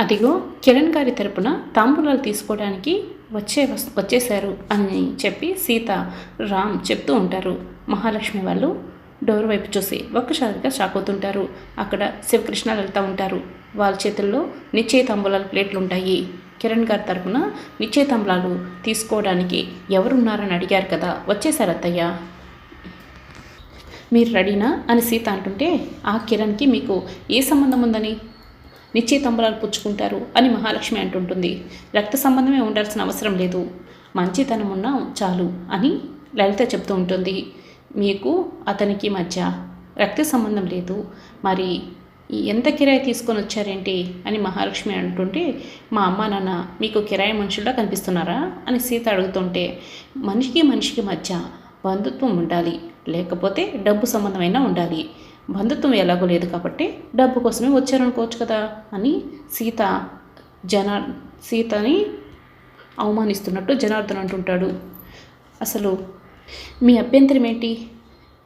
అదిగో కిరణ్ గారి తరపున తాంబూలాలు తీసుకోవడానికి వచ్చే వచ్చేశారు అని చెప్పి సీత రామ్ చెప్తూ ఉంటారు. మహాలక్ష్మి వాళ్ళు డోర్ వైపు చూసి ఒక్కసారిగా షాక్ అవుతుంటారు అక్కడ శివకృష్ణ వెళ్తూ ఉంటారు. వాళ్ళ చేతుల్లో నిశ్చయ తాంబూలాల ప్లేట్లు ఉంటాయి. కిరణ్ గారి తరపున నిశ్చయ తాంబూలాలు తీసుకోవడానికి ఎవరున్నారని అడిగారు కదా వచ్చేసారు అత్తయ్య. మీరు రెడీనా అని సీత అంటుంటే ఆ కిరణ్కి మీకు ఏ సంబంధం ఉందని? నిశ్చయ పుచ్చుకుంటారు అని మహాలక్ష్మి అంటుంటుంది. రక్త సంబంధమే ఉండాల్సిన అవసరం లేదు. మంచితనం ఉన్నా చాలు అని లలిత చెప్తూ ఉంటుంది. మీకు అతనికి మధ్య రక్త సంబంధం లేదు. మరి ఎంత కిరాయి తీసుకొని వచ్చారేంటి? అని మహాలక్ష్మి అంటుంటే మా అమ్మ నాన్న మీకు కిరాయి మనుషుల్లా కనిపిస్తున్నారా? అని సీత అడుగుతుంటే మనిషికి మనిషికి మధ్య బంధుత్వం ఉండాలి. లేకపోతే డబ్బు సంబంధమైనా ఉండాలి. బంధుత్వం ఎలాగో లేదు కాబట్టి డబ్బు కోసమే వచ్చారనుకోవచ్చు కదా అని సీత జన సీతని అవమానిస్తున్నట్టు జనార్దన్ అంటుంటాడు. అసలు మీ అభ్యంతరం ఏంటి?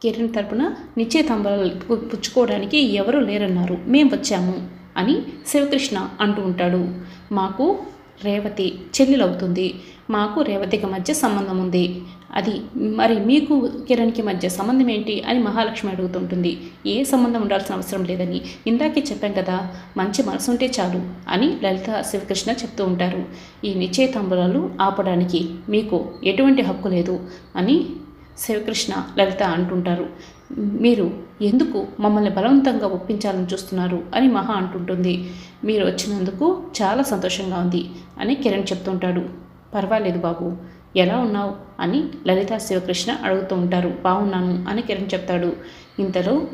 కిరణ్ తరపున నిశ్చయతాంబాలు పుచ్చుకోవడానికి ఎవరు లేరన్నారు. మేం వచ్చాము అని శివకృష్ణ అంటూ ఉంటాడు. మాకు రేవతి చెల్లెలవుతుంది. మాకు రేవతికి మధ్య సంబంధం ఉంది. అది మరి మీకు కిరణ్కి మధ్య సంబంధం ఏంటి అని మహాలక్ష్మి అడుగుతుంటుంది. ఏ సంబంధం ఉండాల్సిన అవసరం లేదని ఇందాకే చెప్పాం కదా మంచి మనసు ఉంటే చాలు అని లలిత శివకృష్ణ చెప్తూ ఉంటారు. ఈ నిశ్చయతాంబులాలు ఆపడానికి మీకు ఎటువంటి హక్కు లేదు అని శివకృష్ణ లలిత అంటుంటారు. మీరు ఎందుకు మమ్మల్ని బలవంతంగా ఒప్పించాలని చూస్తున్నారు అని మహా అంటుంటుంది. మీరు వచ్చినందుకు చాలా సంతోషంగా ఉంది అని కిరణ్ చెప్తుంటాడు. పర్వాలేదు బాబు ఎలా ఉన్నావు? అని లలిత శివకృష్ణ అడుగుతూ ఉంటారు. బాగున్నాను అని కిరణ్ చెప్తాడు. ఇంతలో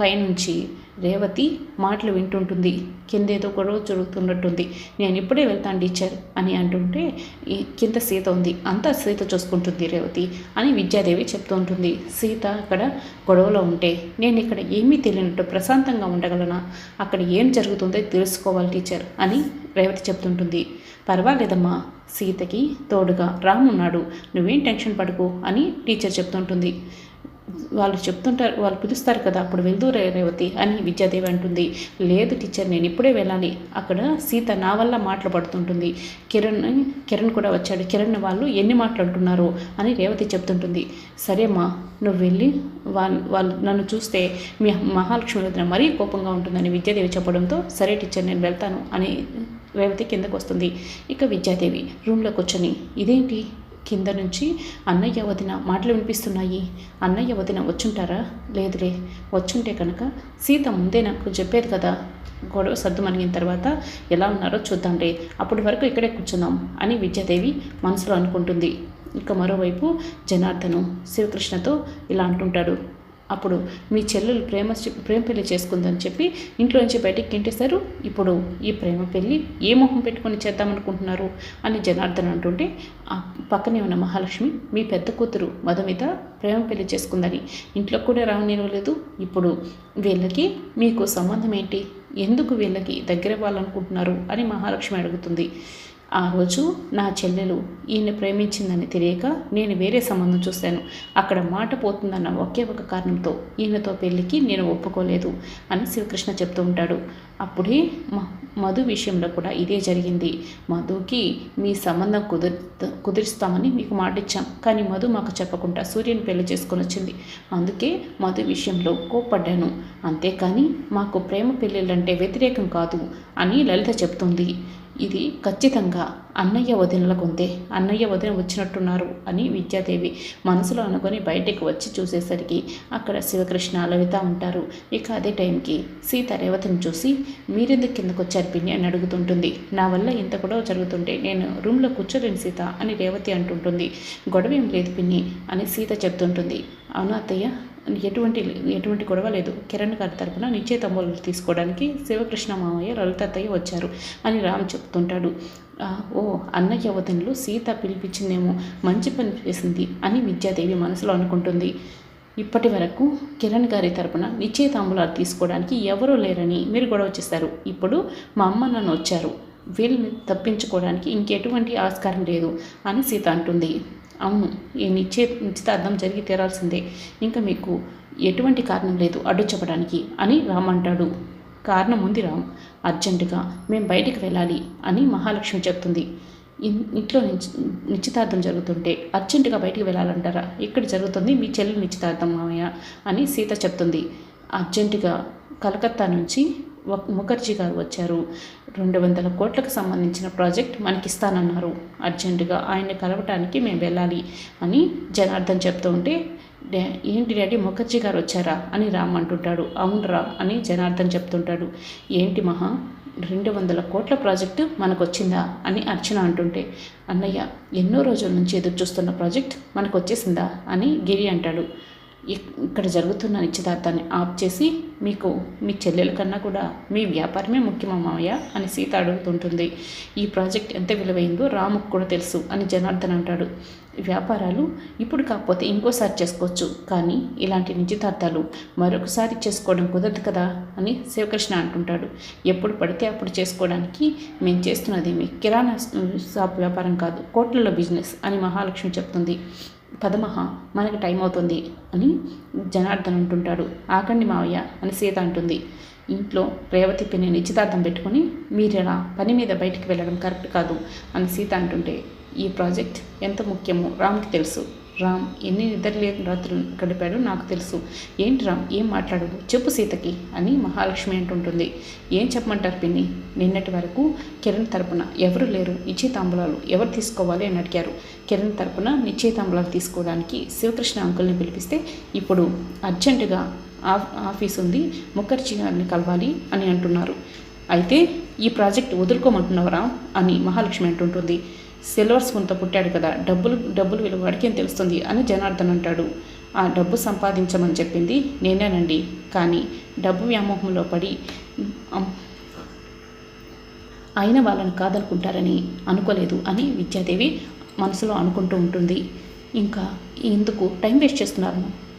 పైనుంచి రేవతి మాటలు వింటుంటుంది. కిందేదో గొడవ జరుగుతున్నట్టుంది. నేను ఇప్పుడే వెళ్తాను టీచర్ అని అంటుంటే కింద సీత ఉంది. అంతా సీత చూసుకుంటుంది రేవతి అని విద్యాదేవి చెప్తూ ఉంటుంది. సీత అక్కడ గొడవలో ఉంటే నేను ఇక్కడ ఏమీ తెలియనట్టు ప్రశాంతంగా ఉండగలనా? అక్కడ ఏం జరుగుతుందో తెలుసుకోవాలి టీచర్ అని రేవతి చెప్తుంటుంది. పర్వాలేదమ్మా సీతకి తోడుగా రామున్నాడు. నువ్వేం టెన్షన్ పడుకో అని టీచర్ చెప్తుంటుంది. వాళ్ళు చెప్తుంటారు వాళ్ళు పిలుస్తారు కదా అప్పుడు వెళ్దూరే రేవతి అని విద్యాదేవి అంటుంది. లేదు టీచర్ నేను ఇప్పుడే వెళ్ళాలి. అక్కడ సీత నా వల్ల మాటలు పడుతుంటుంది. కిరణ్ కిరణ్ కూడా వచ్చాడు. కిరణ్ వాళ్ళు ఎన్ని మాట్లాడుతున్నారో అని రేవతి చెప్తుంటుంది. సరేమ్మా నువ్వు వెళ్ళి వాళ్ళు వాళ్ళు నన్ను చూస్తే మీ మహాలక్ష్మి వదిన మరీ కోపంగా ఉంటుందని విద్యాదేవి చెప్పడంతో సరే టీచర్ నేను వెళ్తాను అని రేవతి కిందకు వస్తుంది. ఇక విద్యాదేవి రూమ్లో కూర్చొని ఇదేంటి? కింద నుంచి అన్నయ్య వదిన మాటలు వినిపిస్తున్నాయి. అన్నయ్య వదిన వచ్చుంటారా? లేదులే. వచ్చుంటే కనుక సీత ముందే నాకు చెప్పేది కదా. గొడవ సర్దు మనిగిన తర్వాత ఎలా ఉన్నారో చూద్దాంలే. అప్పటి వరకు ఇక్కడే కూర్చుందాం అని విద్యాదేవి మనసులో అనుకుంటుంది. ఇక మరోవైపు జనార్దను శివకృష్ణతో ఇలా అంటుంటాడు. అప్పుడు మీ చెల్లెలు ప్రేమ ప్రేమ పెళ్ళి చేసుకుందని చెప్పి ఇంట్లో నుంచి బయటికి గింటేశారు. ఇప్పుడు ఈ ప్రేమ పెళ్ళి ఏ మొహం పెట్టుకొని చేద్దామనుకుంటున్నారు అని జనార్దన్ అంటుంటే ఆ పక్కనే ఉన్న మహాలక్ష్మి మీ పెద్ద కూతురు మధుమిత ప్రేమ పెళ్ళి చేసుకుందని ఇంట్లో కూడా రావనివ్వలేదు ఇప్పుడు వీళ్ళకి మీకు సంబంధం ఏంటి? ఎందుకు వీళ్ళకి దగ్గర ఇవ్వాలనుకుంటున్నారు అని మహాలక్ష్మి అడుగుతుంది. ఆ రోజు నా చెల్లెలు ఈయన ప్రేమించిందని తెలియక నేను వేరే సంబంధం చూశాను. అక్కడ మాట పోతుందన్న ఒకే ఒక కారణంతో ఈయనతో పెళ్ళికి నేను ఒప్పుకోలేదు అని శివకృష్ణ చెప్తూ ఉంటాడు. అప్పుడే మ మధు విషయంలో కూడా ఇదే జరిగింది. మధుకి మీ సంబంధం కుదిర్ కుదిరిస్తామని మీకు మాట ఇచ్చాం. కానీ మధు మాకు చెప్పకుండా సూర్యుని పెళ్ళి చేసుకొని వచ్చింది. అందుకే మధు విషయంలో కోప్పడ్డాను. అంతేకాని మాకు ప్రేమ పెళ్ళిళ్ళంటే వ్యతిరేకం కాదు అని లలిత చెప్తుంది. ఇది ఖచ్చితంగా అన్నయ్య వదినల కొంతే అన్నయ్య వదిన వచ్చినట్టున్నారు అని విద్యాదేవి మనసులో అనుకొని బయటకు వచ్చి చూసేసరికి అక్కడ శివకృష్ణ లలిత ఉంటారు. ఇక అదే టైంకి సీత రేవతిని చూసి మీరెందుకు కిందకు వచ్చారు పిన్ని? అని అడుగుతుంటుంది. నా వల్ల ఇంత గొడవ జరుగుతుంటే నేను రూమ్లో కూర్చోలేను సీత అని రేవతి అంటుంటుంది. గొడవ ఏం లేదు పిన్ని అని సీత చెప్తుంటుంది. అవును అత్తయ్య? ఎటువంటి ఎటువంటి గొడవ లేదు. కిరణ్ గారి తరపున నిశ్చయ తమ్ముళ్ళు తీసుకోవడానికి శివకృష్ణ మామయ్య లలితత్తయ్య వచ్చారు అని రామ్ చెప్తుంటాడు. ఓ అన్నయ్య వదినలు సీత పిలిపించిందేమో మంచి పని చేసింది అని విద్యాదేవి మనసులో అనుకుంటుంది. ఇప్పటి వరకు కిరణ్ గారి తరపున నిశ్చయ తాంబూలాలు తీసుకోవడానికి ఎవరూ లేరని మీరు గొడవ చేశారు. ఇప్పుడు మా అమ్మ నన్ను వచ్చారు. వీళ్ళని తప్పించుకోవడానికి ఇంకెటువంటి ఆస్కారం లేదు అని సీత అంటుంది. అవును ఈ నిశ్చయ నిశ్చితార్థం జరిగి తీరాల్సిందే. ఇంకా మీకు ఎటువంటి కారణం లేదు అడ్డు చెప్పడానికి అని రామ్ అంటాడు. కారణం ఉంది రామ్. అర్జెంటుగా మేము బయటికి వెళ్ళాలి అని మహాలక్ష్మి చెప్తుంది. ఇంట్లో నిశ్చితార్థం జరుగుతుంటే అర్జెంటుగా బయటికి వెళ్ళాలంటారా? ఇక్కడ జరుగుతుంది? మీ చెల్లి నిశ్చితార్థం మామయ్య అని సీత చెప్తుంది. అర్జెంటుగా కలకత్తా నుంచి ముఖర్జీ గారు వచ్చారు. రెండు వందల కోట్లకు సంబంధించిన ప్రాజెక్ట్ మనకిస్తానన్నారు. అర్జెంటుగా ఆయన్ని కలవటానికి మేము వెళ్ళాలి అని జనార్దన్ చెప్తూ ఉంటే ఏంటి డాడీ ముఖర్జీ గారు వచ్చారా? అని రామ్ అంటుంటాడు. అవునరా అని జనార్దన్ చెప్తుంటాడు. ఏంటి మహా రెండు వందల కోట్ల ప్రాజెక్టు మనకు వచ్చిందా అని అర్చన అంటుంటే అన్నయ్య ఎన్నో రోజుల నుంచి ఎదురు చూస్తున్న ప్రాజెక్ట్ మనకు వచ్చేసిందా అని గిరి అంటాడు. ఇక్కడ జరుగుతున్న నిశ్చితార్థాన్ని ఆఫ్ చేసి మీకు మీ చెల్లెల కన్నా కూడా మీ వ్యాపారమే ముఖ్యమమావయ్య అని సీత అడుగుతుంటుంది. ఈ ప్రాజెక్ట్ ఎంత విలువైందో రాముకు కూడా తెలుసు అని జనార్దన్ అంటాడు. వ్యాపారాలు ఇప్పుడు కాకపోతే ఇంకోసారి చేసుకోవచ్చు కానీ ఇలాంటి నిశ్చితార్థాలు మరొకసారి చేసుకోవడం కుదరదు కదా? అని శివకృష్ణ అంటుంటాడు. ఎప్పుడు పడితే అప్పుడు చేసుకోవడానికి మేము చేస్తున్నది మీ కిరాణా షాప్ వ్యాపారం కాదు కోట్లలో బిజినెస్ అని మహాలక్ష్మి చెప్తుంది. పదమహ మనకి టైం అవుతుంది అని జనార్దన్ అంటుంటాడు. ఆకండి మావయ్య అని సీత అంటుంది. ఇంట్లో రేవతి పిన్ని నిశ్చితార్థం పెట్టుకొని మీరు ఇలా పని మీద బయటికి వెళ్ళడం కరెక్ట్ కాదు అని సీత అంటుంటే ఈ ప్రాజెక్ట్ ఎంత ముఖ్యమో రామ్కి తెలుసు. రామ్ ఎన్ని నిద్రలేని రాత్రులు గడిపాడో నాకు తెలుసు. ఏంటి రామ్ ఏం మాట్లాడదు చెప్పు సీతకి అని మహాలక్ష్మి అంటుంటుంది. ఏం చెప్పమంటారు పిన్ని? నిన్నటి వరకు కిరణ్ తరపున ఎవరు లేరు? నిశ్చితాంబులాలు ఎవరు తీసుకోవాలి అని అడిగారు. కిరణ్ తరపున నిశ్చితాంబులాలు తీసుకోవడానికి శివకృష్ణ అంకుల్ని పిలిపిస్తే ఇప్పుడు అర్జెంటుగా ఆఫ్ ఆఫీస్ ఉంది ముఖర్జీ గారిని కలవాలి అని అంటున్నారు. అయితే ఈ ప్రాజెక్ట్ వదులుకోమంటున్నావరా అని మహాలక్ష్మి అంటుంటుంది. సిల్వర్ స్పూన్తో పుట్టాడు కదా డబ్బులు డబ్బులు విలువ వాడికేం తెలుస్తుంది అని జనార్దన్ అంటాడు. ఆ డబ్బు సంపాదించమని చెప్పింది నేనేనండి. కానీ డబ్బు వ్యామోహంలో పడి అయిన వాళ్ళని కాదనుకుంటారని అనుకోలేదు అని విద్యాదేవి మనసులో అనుకుంటూ ఉంటుంది. ఇంకా ఎందుకు టైం వేస్ట్ చేస్తున్నారు?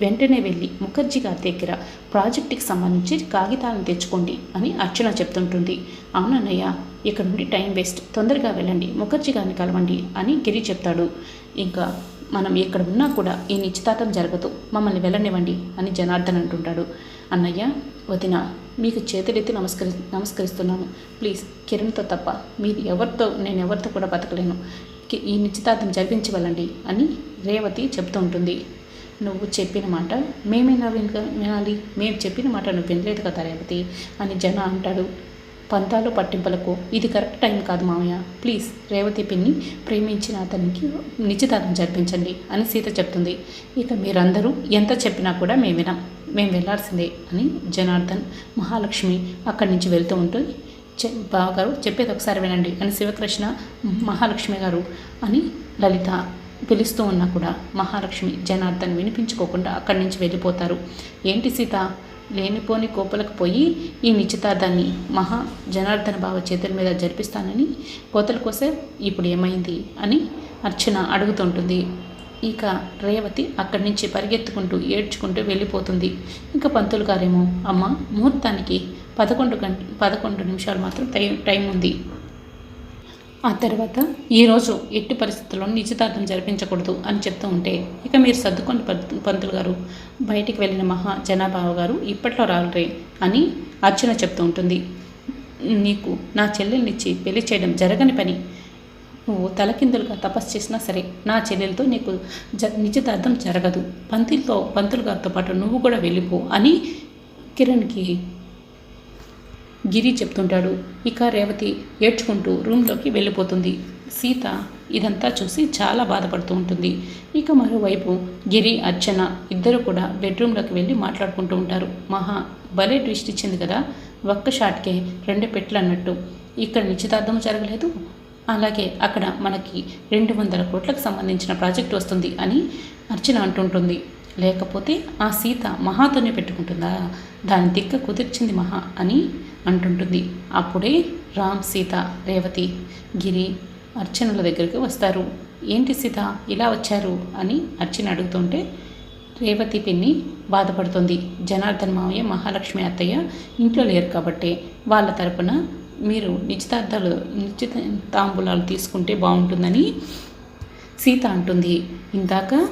వెంటనే వెళ్ళి ముఖర్జీ గారి దగ్గర ప్రాజెక్టుకి సంబంధించి కాగితాలను తెచ్చుకోండి అని అర్చన చెప్తుంటుంది. అవునన్నయ్య ఇక్కడ నుండి టైం వేస్ట్. తొందరగా వెళ్ళండి. ముఖర్జీ గారిని కలవండి అని గిరి చెప్తాడు. ఇంకా మనం ఎక్కడ ఉన్నా కూడా ఈ నిశ్చితార్థం జరగదు. మమ్మల్ని వెళ్ళనివ్వండి అని జనార్దన్ అంటుంటాడు. అన్నయ్య వదిన మీకు చేతులెత్తి నమస్కరి నమస్కరిస్తున్నాను. ప్లీజ్ కిరణ్తో తప్ప మీరు ఎవరితో నేను ఎవరితో కూడా బతకలేను. ఈ నిశ్చితార్థం జరిపించి వెళ్ళండి అని రేవతి చెప్తూ ఉంటుంది. నువ్వు చెప్పిన మాట మేమైనా వినాలి. మేము చెప్పిన మాట నువ్వు వినలేదు కదా రేవతి అని జన అంటాడు. పంతాలు పట్టింపులకు ఇది కరెక్ట్ టైం కాదు మామయ్య. ప్లీజ్ రేవతి పిన్ని ప్రేమించిన అతనికి నిశ్చితార్థం జరిపించండి అని సీత చెప్తుంది. ఇక మీరందరూ ఎంత చెప్పినా కూడా మేము వినాం మేము వెళ్ళాల్సిందే అని జనార్దన్ మహాలక్ష్మి అక్కడి నుంచి వెళ్తూ ఉంటుంది చె బావగారు చెప్పేది ఒకసారి వినండి అని శివకృష్ణ మహాలక్ష్మి గారు అని లలిత పిలుస్తూ ఉన్నా కూడా మహాలక్ష్మి జనార్దన్ వినిపించుకోకుండా అక్కడి నుంచి వెళ్ళిపోతారు. ఏంటి సీత లేనిపోని కోపలకు పోయి ఈ నిశ్చితార్థాన్ని మహా జనార్దన బావ చేతుల మీద జరిపిస్తానని కోతల కోసే ఇప్పుడు ఏమైంది అని అర్చన అడుగుతుంటుంది. ఇక రేవతి అక్కడి నుంచి పరిగెత్తుకుంటూ ఏడ్చుకుంటూ వెళ్ళిపోతుంది. ఇంకా పంతులు గారేమో అమ్మ ముహూర్తానికి పదకొండు గంట పదకొండు నిమిషాలు మాత్రం టైం టైం ఉంది ఆ తర్వాత ఈరోజు ఎట్టి పరిస్థితుల్లో నిశ్చితార్థం జరిపించకూడదు అని చెప్తూ ఉంటే ఇక మీరు సర్దుకొని పంతు- పంతులు గారు. బయటికి వెళ్ళిన మహా జనాభావ గారు ఇప్పట్లో రాలరే అని అర్చన చెప్తూ ఉంటుంది. నీకు నా చెల్లెల్నిచ్చి పెళ్ళి చేయడం జరగని పని. నువ్వు తలకిందులుగా తపస్సు చేసినా సరే నా చెల్లెలతో నీకు జ నిశ్చితార్థం జరగదు. పంతులతో పంతులు గారితో పాటు నువ్వు కూడా వెళ్ళిపో అని కిరణ్కి గిరి చెప్తుంటాడు. ఇక రేవతి ఏడ్చుకుంటూ రూమ్లోకి వెళ్ళిపోతుంది. సీత ఇదంతా చూసి చాలా బాధపడుతూ ఉంటుంది. ఇక మరోవైపు గిరి అర్చన ఇద్దరు కూడా బెడ్రూమ్లోకి వెళ్ళి మాట్లాడుకుంటూ ఉంటారు. మహా భలే ట్విస్ట్ ఇచ్చింది కదా. ఒక్క షాట్కే రెండు పెట్లు అన్నట్టు. ఇక్కడ నిశ్చితార్థం జరగలేదు. అలాగే అక్కడ మనకి రెండు వందల కోట్లకు సంబంధించిన ప్రాజెక్ట్ వస్తుంది అని అర్చన అంటుంటుంది. లేకపోతే ఆ సీత మహాతోనే పెట్టుకుంటుందా? దాని దిక్క కుదిర్చింది మహా అని అంటుంటుంది. అప్పుడే రామ్ సీత రేవతి గిరి అర్చనల దగ్గరికి వస్తారు. ఏంటి సీత ఇలా వచ్చారు? అని అర్చన అడుగుతుంటే రేవతి పిన్ని బాధపడుతుంది. జనార్దన్ మావయ్య మహాలక్ష్మి అత్తయ్య ఇంట్లో లేరు కాబట్టి వాళ్ళ తరపున మీరు నిశ్చితార్థాలు నిశ్చిత తాంబూలాలు తీసుకుంటే బాగుంటుందని సీత అంటుంది. ఇందాక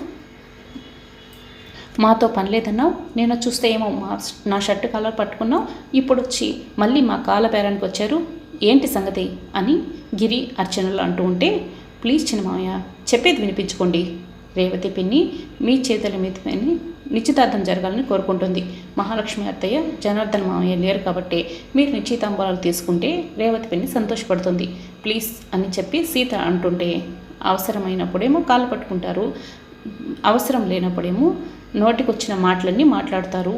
మాతో పని లేదన్నావు నేను చూస్తే ఏమో మా నా షర్ట్ కాలర్ పట్టుకున్నావు ఇప్పుడు వచ్చి మళ్ళీ మా కాల పేరానికి వచ్చారు ఏంటి సంగతి అని గిరి అర్చనలు అంటూ ఉంటే ప్లీజ్ చిన్నమావయ్య చెప్పేది వినిపించుకోండి. రేవతి పిన్ని మీ చేతుల మీద నిశ్చితార్థం జరగాలని కోరుకుంటుంది. మహాలక్ష్మి అత్తయ్య జనార్దన్ మామయ్య లేరు కాబట్టి మీరు నిశ్చితాంబరాలు తీసుకుంటే రేవతి పిన్ని సంతోషపడుతుంది. ప్లీజ్ అని చెప్పి సీత అంటుంటే అవసరమైనప్పుడేమో కాళ్ళు పట్టుకుంటారు అవసరం లేనప్పుడేమో నోటికొచ్చిన మాటలన్నీ మాట్లాడతారు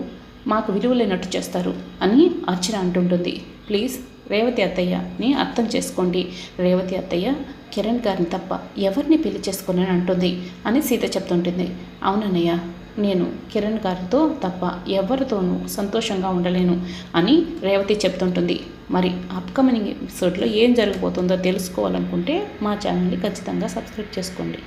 మాకు విలువలేనట్టు చేస్తారు అని అర్చన అంటుంటుంది. ప్లీజ్ రేవతి అత్తయ్యని అర్థం చేసుకోండి. రేవతి అత్తయ్య కిరణ్ గారిని తప్ప ఎవరిని పెళ్ళి చేసుకోనని అంటుంది అని సీత చెప్తుంటుంది. అవునన్నయ్య నేను కిరణ్ గారితో తప్ప ఎవరితోనూ సంతోషంగా ఉండలేను అని రేవతి చెప్తుంటుంది. మరి అప్కమింగ్ ఎపిసోడ్లో ఏం జరగబోతుందో తెలుసుకోవాలనుకుంటే మా ఛానల్ని ఖచ్చితంగా సబ్స్క్రైబ్ చేసుకోండి.